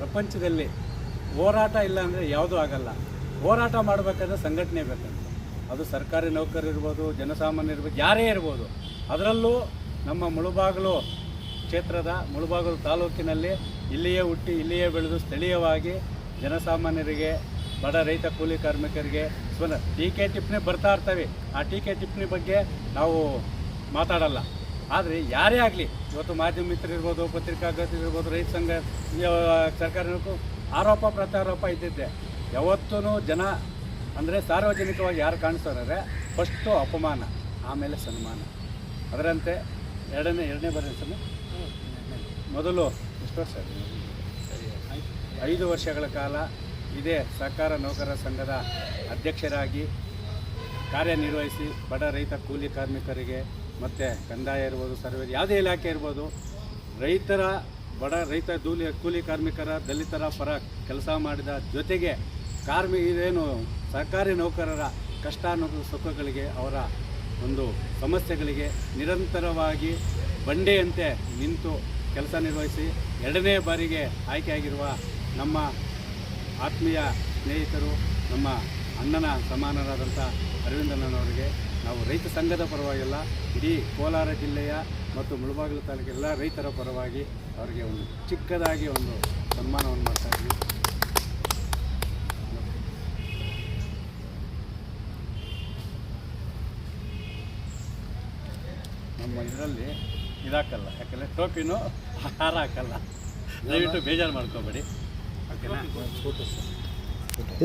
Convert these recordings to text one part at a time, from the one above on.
ಪ್ರಪಂಚದಲ್ಲಿ ಹೋರಾಟ ಇಲ್ಲ ಅಂದರೆ ಯಾವುದೂ ಆಗಲ್ಲ. ಹೋರಾಟ ಮಾಡಬೇಕಾದ್ರೆ ಸಂಘಟನೆ ಬೇಕಂತ. ಅದು ಸರ್ಕಾರಿ ನೌಕರರು ಇರ್ಬೋದು, ಜನಸಾಮಾನ್ಯ ಇರ್ಬೋದು, ಯಾರೇ ಇರ್ಬೋದು. ಅದರಲ್ಲೂ ನಮ್ಮ ಮುಳುಬಾಗಿಲು ಕ್ಷೇತ್ರದ, ಮುಳುಬಾಗಿಲು ತಾಲೂಕಿನಲ್ಲಿ ಇಲ್ಲಿಯೇ ಹುಟ್ಟಿ, ಇಲ್ಲಿಯೇ ಬೆಳೆದು ಸ್ಥಳೀಯವಾಗಿ ಜನಸಾಮಾನ್ಯರಿಗೆ, ಬಡ ರೈತ ಕೂಲಿ ಕಾರ್ಮಿಕರಿಗೆ ಸ್ವನ ಟೀಕೆ ಟಿಪ್ಪಣಿ ಬರ್ತಾ ಇರ್ತವೆ. ಆ ಟೀಕೆ ಟಿಪ್ಪಣಿ ಬಗ್ಗೆ ನಾವು ಮಾತಾಡಲ್ಲ. ಆದರೆ ಯಾರೇ ಆಗಲಿ, ಇವತ್ತು ಮಾಧ್ಯಮ ಮಿತ್ರ ಇರ್ಬೋದು ಗತಿ ಇರ್ಬೋದು ರೈತ ಸಂಘ ಸರ್ಕಾರ ಆರೋಪ ಪ್ರತ್ಯಾರೋಪ ಇದ್ದಿದ್ದೆ. ಯಾವತ್ತೂ ಜನ, ಅಂದರೆ ಸಾರ್ವಜನಿಕವಾಗಿ ಯಾರು ಕಾಣಿಸ್ತಾರೆ ಫಸ್ಟು ಅಪಮಾನ, ಆಮೇಲೆ ಸನ್ಮಾನ. ಅದರಂತೆ ಎರಡನೇ ಎರಡನೇ ಬರ ಸರ್ ಮೊದಲು ಎಷ್ಟು ವರ್ಷ? ಐದು ವರ್ಷಗಳ ಕಾಲ ಇದೇ ಸರ್ಕಾರ ನೌಕರರ ಸಂಘದ ಅಧ್ಯಕ್ಷರಾಗಿ ಕಾರ್ಯನಿರ್ವಹಿಸಿ ಬಡ ರೈತ ಕೂಲಿ ಕಾರ್ಮಿಕರಿಗೆ ಮತ್ತು ಕಂದಾಯ ಇರ್ಬೋದು, ಸರ್ವೆ ಯಾವುದೇ ಇಲಾಖೆ ಇರ್ಬೋದು, ರೈತರ ಬಡ, ರೈತ ದೂಲಿ, ಕೂಲಿ ಕಾರ್ಮಿಕರ ದಲಿತರ ಪರ ಕೆಲಸ ಮಾಡಿದ ಜೊತೆಗೆ ಕಾರ್ಮಿ, ಇದೇನು ಸರ್ಕಾರಿ ನೌಕರರ ಕಷ್ಟ ಅನ್ನೋದು ಸುಖಗಳಿಗೆ ಅವರ ಒಂದು ಸಮಸ್ಯೆಗಳಿಗೆ ನಿರಂತರವಾಗಿ ಬಂಡೆಯಂತೆ ನಿಂತು ಕೆಲಸ ನಿರ್ವಹಿಸಿ ಎರಡನೇ ಬಾರಿಗೆ ಆಯ್ಕೆಯಾಗಿರುವ ನಮ್ಮ ಆತ್ಮೀಯ ಸ್ನೇಹಿತರು, ನಮ್ಮ ಅಣ್ಣನ ಸಮಾನರಾದಂಥ ಅರವಿಂದಣ್ಣನವರಿಗೆ ನಾವು ರೈತ ಸಂಘದ ಪರವಾಗಿಲ್ಲ ಇಡೀ ಕೋಲಾರ ಜಿಲ್ಲೆಯ ಮತ್ತು ಮುಳಬಾಗಿಲು ತಾಲೂಕಿನ ಎಲ್ಲ ರೈತರ ಪರವಾಗಿ ಅವರಿಗೆ ಒಂದು ಚಿಕ್ಕದಾಗಿ ಒಂದು ಸನ್ಮಾನವನ್ನು ಮಾಡ್ತಾ ಇದ್ವಿ ನಮ್ಮ ಇದರಲ್ಲಿ ಇದಾಕಲ್ಲ ಯಾಕಂದರೆ ಟೋಪಿನೂ ಹಾರ ಹಾಕಲ್ಲ. ದಯವಿಟ್ಟು ಬೇಜಾರು ಮಾಡ್ಕೋಬೇಡಿ. ಓಕೆನಾ?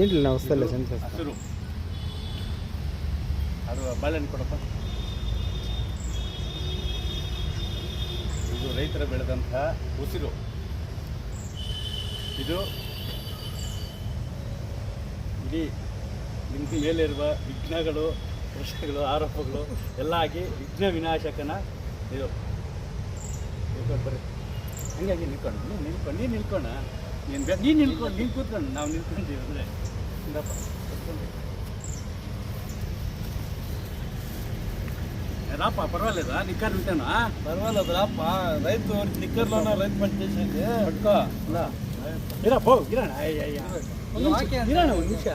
ఏంటి ಅದು ಬಾಳೆಹಣ್ಣು ಕೊಡಪ್ಪ. ಇದು ರೈತರ ಬೆಳೆದಂತಹ ಉಸಿರು. ಇದು ಇಡೀ ನಿಮ್ಮ ಮೇಲಿರುವ ವಿಘ್ನಗಳು, ಪ್ರಶ್ನೆಗಳು, ಆರೋಪಗಳು ಎಲ್ಲ ಆಗಿ ವಿಘ್ನ ವಿನಾಶಕನ ಇದು. ಬರ್ರಿ. ಹಂಗಾಗಿ ನಿಲ್ಕೊಂಡು ನೀನು ನಿಲ್ಕೊಂಡು ನೀನು ನಿಲ್ಕೋಣ ನೀನು ನೀನು ನಿಲ್ಕೊಂಡು ನೀನು ಕೂತ್ಕೊಂಡು. ನಾವು ನಿಲ್ಕೊಂತೀವಿ ಅಂದರೆ. ಇಂದಪ್ಪ ಕೂತ್ಕೊಂಡು ರಾಪ ಪರವಾಗಿಲ್ಲ ನಿಕ್ಕರ್ ಬಿಟ್ಟೇನಾ? ಪರವಾಗಿಲ್ಲ ರಾಪ. ರೈತ ಪಡ್ಕೋ ಇಲ್ಲ ಇರಪ್ಪ ಇರೋಣ. ಅಯ್ಯಯ್ಯ. ಒಂದು ನಿಮಿಷ,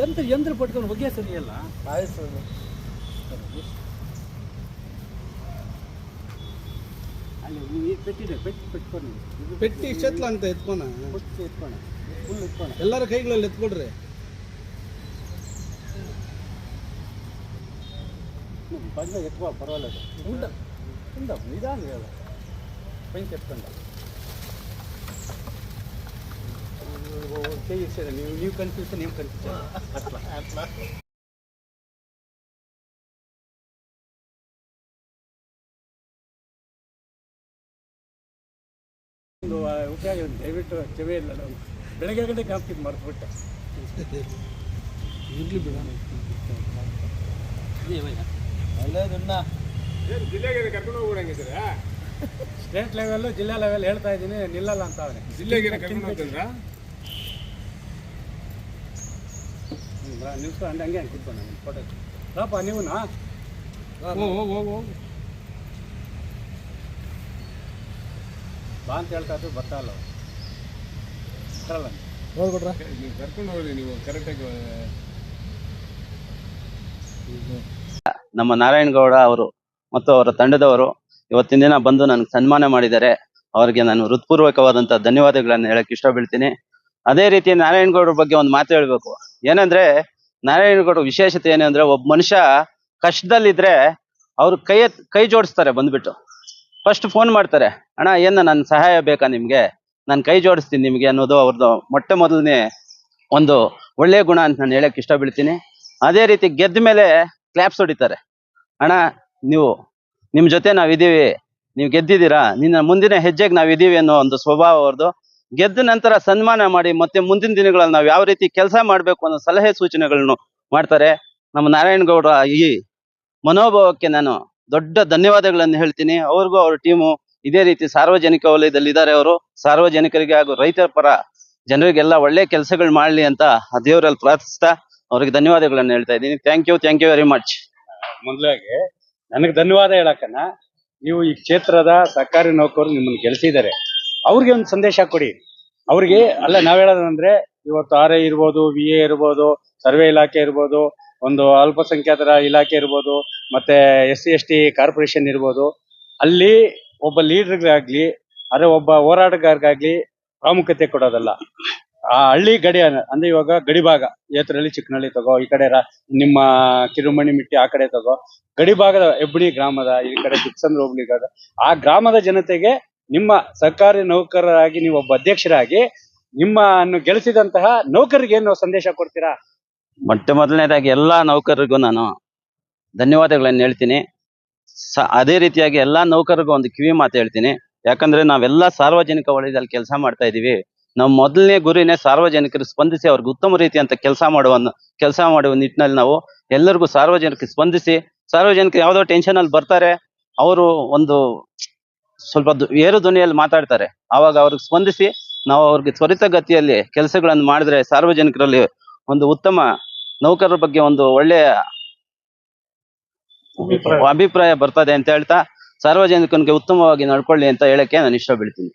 ಯಂತ್ರ ಯಂತ್ರ ಪಟ್ಕೊಂಡು ಬಗ್ಗೆ ಸರಿಯಲ್ಲ ಆಯ್ತು ಅಲ್ಲಿ ನೀವು ಪೆಟ್ಟಿದೆ ಪೆಟ್ಟು ಪೆಟ್ಕೊಂಡು. ಇದು ಪೆಟ್ಟಿ ಇಷ್ಟೆತ್ಲ ಅಂತ ಎತ್ಕೋಣ ಎತ್ಕೋಣ ಫುಲ್ ಎತ್ಕೋಣ ಎಲ್ಲರ ಕೈಗಳಲ್ಲಿ ಎತ್ಕೊಡ್ರಿ. ಬಂದ ಎತ್ಕೋ ಪರವಾಗಿಲ್ಲ ಉಂಡ ಉಂಡ ನಿಧಾನ ಹೇಳ. ಬೆಂಕಿ ಎತ್ಕೊಂಡ. ಕೈ ಇರ್ಸಿದೆ ನೀವು ನೀವು ಕನ್ಫ್ಯೂಸ್ ನೀವು ಕನ್ಫ್ಯೂಸ್. ಅಟ್ಲ. ಒಂದು ಉಪಯೋಗ. ದಯವಿಟ್ಟು ಚವೆ ಇಲ್ಲ ನಾವು ಬೆಳಗ್ಗೆ ಗಂಟೆ ಕಾಫಿ ಮರೆತುಬಿಟ್ಟೆ. ಇರಲಿ ಬಿಡ. ಒಳ್ಳೇದನ್ನ ಸ್ಟೇಟ್ ಲೆವೆಲ್ಲು ಜಿಲ್ಲಾ ಲೆವೆಲ್ ಹೇಳ್ತಾ ಇದ್ದೀನಿ ನಿಲ್ಲಲ್ಲ ಅಂತ ಅವನೇ. ನಿಲ್ಸ್ಕೊ ಹಂಗೆ ಹಂಗೆ ಕೂತ್ಕೊಂಡು ನಾನು ಫೋಟೋ ರಾಪ ನೀವುನಾ? ಬಾ ಅಂತ ಹೇಳ್ತಾ ಇದ್ರು ಬರ್ತಾ ಇಲ್ಲ. ಬರಲ್ಲ ಹೋಗ್ಬಿಟ್ರ ನೀವು ಕರ್ಕೊಂಡು ಹೋಗ್ರಿ ನೀವು ಕರೆಕ್ಟಾಗಿ ನಮ್ಮ ನಾರಾಯಣಗೌಡ ಅವರು ಮತ್ತು ಅವರ ತಂಡದವರು ಇವತ್ತಿನ ದಿನ ಬಂದು ನನಗೆ ಸನ್ಮಾನ ಮಾಡಿದ್ದಾರೆ. ಅವರಿಗೆ ನಾನು ಹೃತ್ಪೂರ್ವಕವಾದಂತಹ ಧನ್ಯವಾದಗಳನ್ನು ಹೇಳಕ್ ಇಷ್ಟಪಡ್ತೀನಿ. ಅದೇ ರೀತಿ ನಾರಾಯಣಗೌಡರ ಬಗ್ಗೆ ಒಂದು ಮಾತು ಹೇಳ್ಬೇಕು. ಏನಂದ್ರೆ ನಾರಾಯಣಗೌಡ ವಿಶೇಷತೆ ಏನಂದ್ರೆ ಒಬ್ಬ ಮನುಷ್ಯ ಕಷ್ಟದಲ್ಲಿದ್ರೆ ಅವ್ರು ಕೈ ಕೈ ಜೋಡಿಸ್ತಾರೆ ಬಂದ್ಬಿಟ್ಟು. ಫಸ್ಟ್ ಫೋನ್ ಮಾಡ್ತಾರೆ, ಅಣ್ಣ, ಏನ ನನ್ನ ಸಹಾಯ ಬೇಕಾ ನಿಮ್ಗೆ? ನಾನು ಕೈ ಜೋಡಿಸ್ತೀನಿ ನಿಮ್ಗೆ ಅನ್ನೋದು ಅವ್ರದ್ದು ಮೊಟ್ಟೆ ಮೊದಲನೇ ಒಂದು ಒಳ್ಳೆಯ ಗುಣ ಅಂತ ನಾನು ಹೇಳಕ್ ಇಷ್ಟಪಡ್ತೀನಿ. ಅದೇ ರೀತಿ ಗೆದ್ದ ಮೇಲೆ ಕ್ಲಾಪ್ಸ್ ಹೊಡಿತಾರೆ. ಅಣ್ಣ, ನೀವು, ನಿಮ್ ಜೊತೆ ನಾವಿದೀವಿ ನೀವು ಗೆದ್ದಿದ್ದೀರಾ? ನಿನ್ನ ಮುಂದಿನ ಹೆಜ್ಜೆಗೆ ನಾವಿದೀವಿ ಅನ್ನೋ ಒಂದು ಸ್ವಭಾವ ಅವ್ರದ್ದು ಗೆದ್ದ ನಂತರ ಸನ್ಮಾನ ಮಾಡಿ, ಮತ್ತೆ ಮುಂದಿನ ದಿನಗಳಲ್ಲಿ ನಾವು ಯಾವ ರೀತಿ ಕೆಲಸ ಮಾಡಬೇಕು ಅನ್ನೋ ಸಲಹೆ ಸೂಚನೆಗಳನ್ನು ಮಾಡ್ತಾರೆ. ನಮ್ಮ ನಾರಾಯಣಗೌಡ ಈ ಮನೋಭಾವಕ್ಕೆ ನಾನು ದೊಡ್ಡ ಧನ್ಯವಾದಗಳನ್ನು ಹೇಳ್ತೀನಿ. ಅವ್ರಿಗೂ ಅವ್ರ ಟೀಮು ಇದೇ ರೀತಿ ಸಾರ್ವಜನಿಕ ವಲಯದಲ್ಲಿ ಇದ್ದಾರೆ ಅವರು. ಸಾರ್ವಜನಿಕರಿಗೆ ಹಾಗೂ ರೈತರ ಪರ ಜನರಿಗೆಲ್ಲ ಒಳ್ಳೆ ಕೆಲಸಗಳು ಮಾಡ್ಲಿ ಅಂತ ಆ ದೇವರಲ್ಲಿ ಪ್ರಾರ್ಥಿಸ್ತಾ ಅವ್ರಿಗೆ ಧನ್ಯವಾದಗಳನ್ನ ಹೇಳ್ತಾ ಇದ್ದೀನಿ. Thank you thank you very much ಮೊದಲಾಗಿ ನನಗೆ ಧನ್ಯವಾದ ಹೇಳಕ್ಕನ್ನ ನೀವು ಈ ಕ್ಷೇತ್ರದ ಸರ್ಕಾರಿ ನೌಕರರು ನಿಮ್ಮನ್ನು ಗೆಲ್ಸಿದ್ದಾರೆ. ಅವ್ರಿಗೆ ಒಂದು ಸಂದೇಶ ಕೊಡಿ. ಅವ್ರಿಗೆ, ಅಲ್ಲ, ನಾವ್ ಹೇಳೋದಂದ್ರೆ, ಇವತ್ತು ಆರ್ ಐ ಇರ್ಬೋದು ವಿ ಎ ಇರ್ಬೋದು, ಸರ್ವೆ ಇಲಾಖೆ ಇರ್ಬೋದು, ಒಂದು ಅಲ್ಪಸಂಖ್ಯಾತರ ಇಲಾಖೆ ಇರ್ಬೋದು, ಮತ್ತೆ S C S T corporation ಇರ್ಬೋದು. ಅಲ್ಲಿ ಒಬ್ಬ ಲೀಡರ್ಗಾಗ್ಲಿ ಅದೇ ಒಬ್ಬ ಹೋರಾಟಗಾರಗಾಗ್ಲಿ ಪ್ರಾಮುಖ್ಯತೆ ಕೊಡೋದಲ್ಲ. ಆ ಹಳ್ಳಿ ಗಡಿ ಅಂದ್ರೆ ಇವಾಗ ಗಡಿ ಭಾಗ ಏತರಳ್ಳಿ ಚಿಕ್ಕನಹಳ್ಳಿ ತಗೋ, ಈ ಕಡೆ ನಿಮ್ಮ ಕಿರುಮಣಿ ಮಿಟ್ಟಿ ಆ ಕಡೆ ತಗೋ. ಗಡಿ ಭಾಗದ ಹೆಬ್ಬಣಿ ಗ್ರಾಮದ, ಈ ಕಡೆ ಚಿಕ್ಸಂದ್ರ ಹೋಗ್ಲಿ ಆ ಗ್ರಾಮದ ಜನತೆಗೆ ನಿಮ್ಮ ಸರ್ಕಾರಿ ನೌಕರರಾಗಿ, ನೀವು ಒಬ್ಬ ಅಧ್ಯಕ್ಷರಾಗಿ, ನಿಮ್ಮನ್ನು ಗೆಲ್ಲಿಸಿದಂತಹ ನೌಕರಿಗೆ ಏನು ಸಂದೇಶ ಕೊಡ್ತೀರಾ? ಮೊಟ್ಟ ಮೊದಲನೇದಾಗಿ ಎಲ್ಲಾ ನೌಕರರಿಗೂ ನಾನು ಧನ್ಯವಾದಗಳನ್ನು ಹೇಳ್ತೀನಿ. ಅದೇ ರೀತಿಯಾಗಿ ಎಲ್ಲಾ ನೌಕರರಿಗೂ ಒಂದು ಕಿವಿ ಮಾತು ಹೇಳ್ತೀನಿ. ಯಾಕಂದ್ರೆ ನಾವೆಲ್ಲ ಸಾರ್ವಜನಿಕ ವಲಯದಲ್ಲಿ ಕೆಲಸ ಮಾಡ್ತಾ ಇದೀವಿ ನಮ್ಮ ಮೊದಲನೇ ಗುರಿನೇ ಸಾರ್ವಜನಿಕರು ಸ್ಪಂದಿಸಿ ಅವ್ರಿಗೆ ಉತ್ತಮ ರೀತಿಯಂತ ಕೆಲಸ ಮಾಡುವ ಕೆಲಸ ಮಾಡುವ ನಿಟ್ಟಿನಲ್ಲಿ ನಾವು ಎಲ್ಲರಿಗೂ ಸಾರ್ವಜನಿಕರಿಗೆ ಸ್ಪಂದಿಸಿ ಸಾರ್ವಜನಿಕರು ಯಾವುದೋ ಟೆನ್ಷನ್ ಅಲ್ಲಿ ಬರ್ತಾರೆ ಅವರು ಒಂದು ಸ್ವಲ್ಪ ಏರು ಧ್ವನಿಯಲ್ಲಿ ಮಾತಾಡ್ತಾರೆ. ಆವಾಗ ಅವ್ರಿಗೆ ಸ್ಪಂದಿಸಿ ನಾವು ಅವ್ರಿಗೆ ತ್ವರಿತಗತಿಯಲ್ಲಿ ಕೆಲಸಗಳನ್ನು ಮಾಡಿದ್ರೆ ಸಾರ್ವಜನಿಕರಲ್ಲಿ ಒಂದು ಉತ್ತಮ ನೌಕರರ ಬಗ್ಗೆ ಒಂದು ಒಳ್ಳೆಯ ಅಭಿಪ್ರಾಯ. ಬರ್ತದೆ ಅಂತ ಹೇಳ್ತಾ ಸಾರ್ವಜನಿಕನಿಗೆ ಉತ್ತಮವಾಗಿ ನಡ್ಕೊಳ್ಳಿ ಅಂತ ಹೇಳಕ್ಕೆ ನಾನು ಇಷ್ಟ ಬೀಳ್ತೀನಿ